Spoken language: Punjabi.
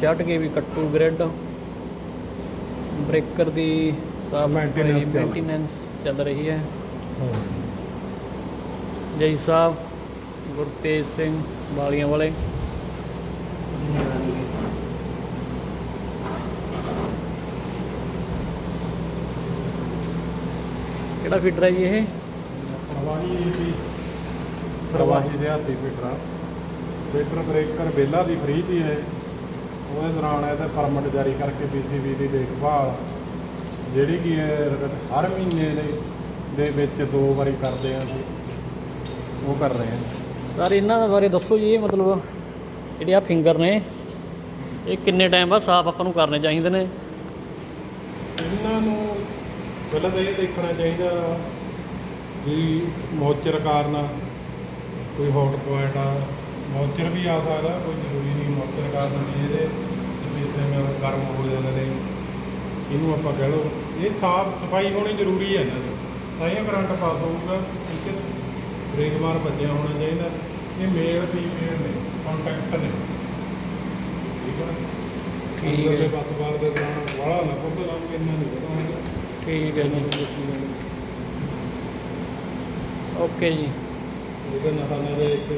ਸ਼ਰਟ ਕੇ ਵੀ ਕੱਟੂ ਗ੍ਰਿਡ ਬ੍ਰੇਕਰ ਦੀ ਸਾਫ਼ Maintenance ਚੱਲ- ਮੇਨਟੇਨੈਂਸ ਚੱਲ ਰਹੀ ਹੈ। ਜੈ ਸਾਹਿਬ ਗੁਰਤੇਜ ਸਿੰਘ ਵਾਲੀਆਂ ਵਾਲੇ। ਕਿਹੜਾ ਫੀਡਰ ਹੈ ਜੀ ਇਹ? ਪ੍ਰਵਾਹੀ ਵੀ ਪ੍ਰਵਾਹੀ ਦੇ ਹੱਥੀ ਫੀਟਰ ਫੀਟਰ ਬ੍ਰੇਕਰ ਬੇਲਾ ਦੀ ਫ੍ਰੀ ਦੀ ਹੈ। ਉਹਦੇ ਦੌਰਾਨ ਇਹਦਾ ਪਰਮਿਟ ਜਾਰੀ ਕਰਕੇ ਪੀਸੀਬੀ ਦੀ ਦੇਖਭਾਲ ਜਿਹੜੀ ਕਿ ਹਰ ਮਹੀਨੇ ਦੇ ਦੇ ਵਿੱਚ ਦੋ ਵਾਰੀ ਕਰਦੇ ਹਾਂ ਅਸੀਂ। ਉਹ ਕਰ ਰਹੇ ਹਾਂ ਸਰ ਇਹਨਾਂ ਦੇ ਬਾਰੇ ਦੱਸੋ ਜੀ ਇਹ ਮਤਲਬ ਜਿਹੜੇ ਆ ਫਿੰਗਰ ਨੇ ਇਹ ਕਿੰਨੇ ਟਾਈਮ ਬਾਅਦ ਸਾਫ਼ ਆਪਾਂ ਨੂੰ ਕਰਨੇ ਚਾਹੀਦੇ ਨੇ? ਇਹਨਾਂ ਨੂੰ ਪਹਿਲਾਂ ਤਾਂ ਇਹ ਦੇਖਣਾ ਚਾਹੀਦਾ ਵੀ ਮੋਚਰ ਕਾਰਨ ਕੋਈ ਹੌਟ ਪੁਆਇੰਟ ਆ ਮੋਚਰ ਵੀ ਆ ਸਕਦਾ ਕੋਈ ਜ਼ਰੂਰੀ ਨਹੀਂ ਮੋਚਰ ਕਾਰਨ ਵੀ ਇਹਦੇ ਸਪੀਸੇ ਮੇ ਗਰਮ ਹੋ ਜਾਂਦੇ ਨੇ ਇਹਨੂੰ ਆਪਾਂ ਕਹਿ ਲਓ ਇਹ ਸਾਫ਼ ਸਫ਼ਾਈ ਹੋਣੀ ਜ਼ਰੂਰੀ ਹੈ ਇਹਨਾਂ ਦੀ। ਤਾਂ ਇਹ ਕਰੰਟ ਪਾਸ ਹੋਊਗਾ ਠੀਕ ਹੈ। ਬ੍ਰੇਕ ਬਾਰ ਵੱਜਿਆ ਹੋਣਾ ਚਾਹੀਦਾ। ਇਹ ਮੇਲ ਫੀਮੇਲ ਨੇ ਕੰਟੈਕਟ ਨੇ। ਠੀਕ ਹੈ ਠੀਕ ਹੈ। ਬਸ ਬਾਰ ਦੇ ਦੌਰਾਨ ਵਾਲਾ ਨਾ ਪੁੱਤ ਲਾਉਂਗੇ ਇੰਨਾ ਨਹੀਂ ਪਤਾ ਹੁੰਦਾ। ਠੀਕ ਹੈ ਜੀ। ਓਕੇ ਜੀ। ਇਹਦੇ ਨਾਲ ਦੇ ਇੱਕ